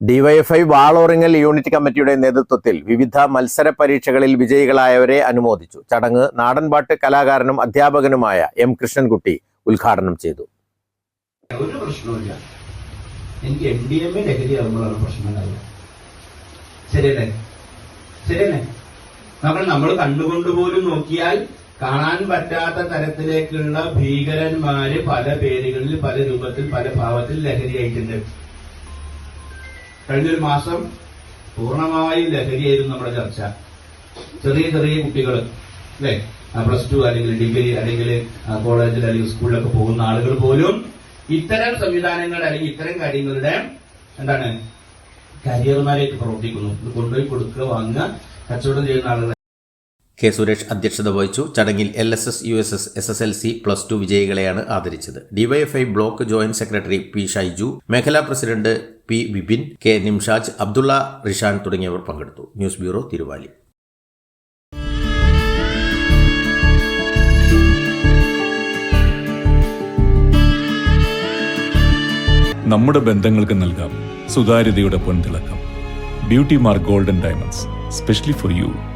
DYFI Valoringal unit കമ്മിറ്റിയുടെ നേതൃത്വത്തിൽ വിവിധ മത്സര പരീക്ഷകളിൽ വിജയികളായവരെ അനുമോദിച്ചു. ചടങ്ങ് നാടൻപാട്ട് കലാകാരനും അധ്യാപകനുമായ എം കൃഷ്ണൻകുട്ടി ഉദ്ഘാടനം ചെയ്തു. ഒരു പ്രശ്നവുമില്ല. എനിക്ക് എം ഡി എം എ ലഹരി ആകുമ്പോഴാണ് പ്രശ്നം ശരിയല്ലേ? ശരിയല്ലേ? നമ്മൾ നമ്മൾ കണ്ടുകൊണ്ട് പോലും നോക്കിയാൽ കാണാൻ പറ്റാത്ത തരത്തിലേക്കുള്ള ഭീകരന്മാര് പല പേരുകളിൽ പല രൂപത്തിൽ പല ഭാവത്തിൽ ലഹരിയായിട്ടുണ്ട് കഴിഞ്ഞൊരു മാസം പൂർണമായി ലഹരിയായിരുന്നു നമ്മുടെ ചർച്ച. ചെറിയ ചെറിയ കുട്ടികൾ അല്ലേ? പ്ലസ് ടു അല്ലെങ്കിൽ ഡിഗ്രി അല്ലെങ്കിൽ കോളേജിൽ അല്ലെങ്കിൽ സ്കൂളിലൊക്കെ പോകുന്ന ആളുകൾ പോലും ഇത്തരം സംവിധാനങ്ങളുടെ അല്ലെങ്കിൽ ഇത്തരം കാര്യങ്ങളുടെ എന്താണ് കരിയർമാരായിട്ട് പ്രവർത്തിക്കുന്നു. കൊണ്ടുപോയി കൊടുക്കുക വാങ്ങുക കച്ചവടം ചെയ്യുന്ന ആളുകൾ കെ സുരേഷ് അധ്യക്ഷത വഹിച്ചു. ചടങ്ങിൽ L S S U S S S S L C plus two വിജയികളെയാണ് ആദരിച്ചത്. DYFI block joint secretary P Shaiju മേഖലാ president P Vipin K Nimshaj Abdulla Rishan തുടങ്ങിയവർ പങ്കെടുത്തു. News bureau Thiruvali. നമ്മുടെ ബന്ധങ്ങൾക്ക് നൽകാം. സുതാര്യതയുടെ പൊൻതിളക്കം. Beauty mark golden diamonds. Specially for you.